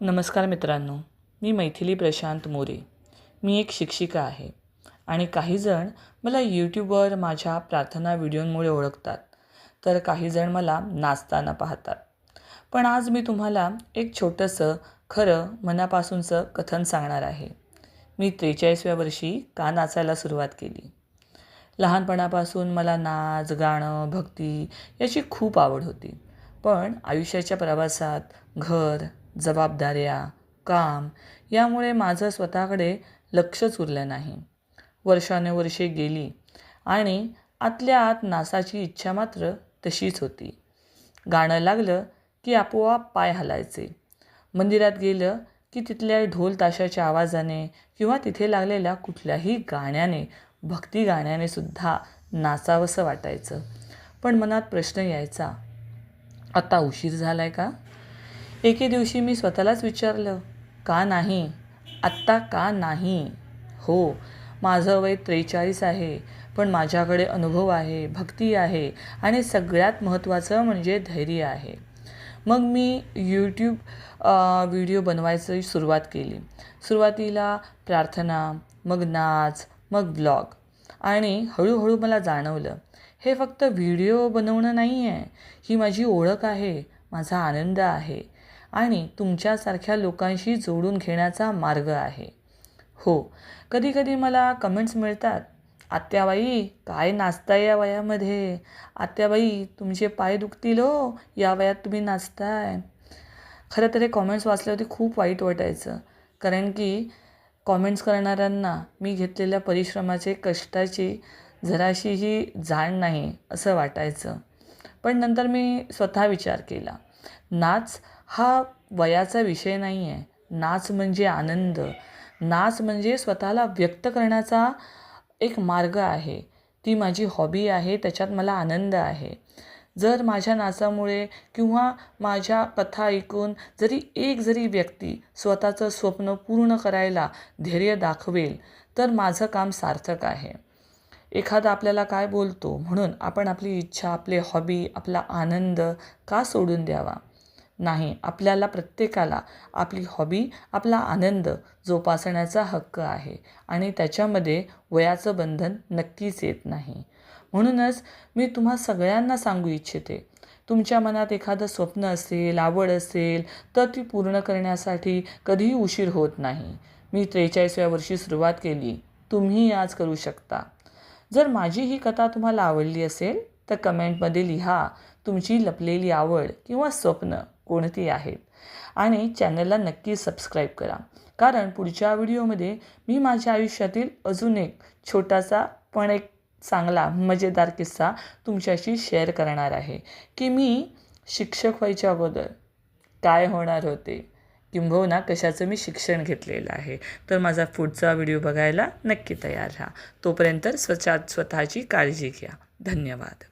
नमस्कार मित्रांनो मी मैथिली प्रशांत मोरे. मी एक शिक्षिका आहे आणि काहीजण मला यूट्यूबवर माझ्या प्रार्थना व्हिडिओंमुळे ओळखतात. तर काहीजण मला नाचताना पाहतात. पण आज मी तुम्हाला एक छोटंसं खरं मनापासूनचं कथन सांगणार आहे. मी त्रेचाळीसव्या वर्षी का नाचायला सुरुवात केली? लहानपणापासून मला नाच गाणं भक्ती याची खूप आवड होती. पण आयुष्याच्या प्रवासात घर जबाबदाऱ्या काम यामुळे माझं स्वतःकडे लक्षच उरलं नाही. वर्षानुवर्षे गेली आणि आतल्या आत नाचाची इच्छा मात्र तशीच होती. गाणं लागलं की आपोआप पाय हलायचे. मंदिरात गेलं की तिथल्या ढोल ताशाच्या आवाजाने किंवा तिथे लागलेल्या कुठल्याही गाण्याने भक्ती गाण्याने सुद्धा नाचावंसं वाटायचं. पण मनात प्रश्न यायचा आता उशीर झाला आहे का? एके दिवशी मी स्वतःलाच विचारलं का नाही? आत्ता का नाही? हो माझं वय त्रेचाळीस आहे पण माझ्याकडे अनुभव आहे भक्ती आहे आणि सगळ्यात महत्त्वाचं म्हणजे धैर्य आहे. मग मी यूट्यूब व्हिडिओ बनवायची सुरुवात केली. सुरुवातीला प्रार्थना मग नाच मग ब्लॉग आणि हळूहळू मला जाणवलं हे फक्त व्हिडिओ बनवणं नाही आहे ही माझी ओळख आहे माझा आनंद आहे. आणि तुमच्यासारख्या लोकांशी जोडून घेण्याचा मार्ग आहे. हो कधीकधी मला कमेंट्स मिळतात आत्याबाई काय नाचताय या वयामध्ये? आत्याबाई तुमचे पाय दुखतील हो या वयात तुम्ही नाचताय. खरं तर हे कॉमेंट्स वाचल्यावरती खूप वाईट वाटायचं. कारण की कॉमेंट्स करणाऱ्यांना मी घेतलेल्या परिश्रमाचे कष्टाची जराशीही जाण नाही असं वाटायचं. पण नंतर मी स्वतः विचार केला. नाच हा वयाचा विषय नाही आहे नाच म्हणजे आनंद. नाच म्हणजे स्वतःला व्यक्त करण्याचा एक मार्ग आहे. ती माझी हॉबी आहे त्याच्यात मला आनंद आहे. जर माझ्या नाचामुळे किंवा माझ्या कथा ऐकून जरी एक जरी व्यक्ती स्वतःचं स्वप्न पूर्ण करायला धैर्य दाखवेल तर माझं काम सार्थक आहे. एखादा आपल्याला काय बोलतो म्हणून आपण आपली इच्छा आपले हॉबी आपला आनंद का सोडून द्यावा? नाही. आपल्याला प्रत्येकाला आपली हॉबी आपला आनंद जोपासण्याचा हक्क आहे आणि त्याच्यामध्ये वयाचं बंधन नक्कीच येत नाही. म्हणूनच मी तुम्हा सगळ्यांना सांगू इच्छिते तुमच्या मनात एखादं स्वप्न असेल आवड असेल तर ती पूर्ण करण्यासाठी कधीही उशीर होत नाही. मी त्रेचाळीसव्या वर्षी सुरुवात केली तुम्ही आज करू शकता. जर माझी ही कथा तुम्हाला आवडली असेल तर कमेंटमध्ये लिहा तुमची लपलेली आवड किंवा स्वप्न. कोणती आहेत? आणि चॅनलला नक्की सबस्क्राईब करा. कारण पुढच्या व्हिडिओमध्ये मी माझ्या आयुष्यातील अजून एक छोटासा पण एक चांगला मजेदार किस्सा तुमच्याशी शेअर करणार आहे. की मी शिक्षक व्हायच्या अगोदर काय होणार होते? किंबहुना कशाचं मी शिक्षण घेतलेलं आहे? तर माझा पुढचा व्हिडिओ बघायला नक्की तयार राहा. तोपर्यंत स्वतः स्वतःची काळजी घ्या. धन्यवाद.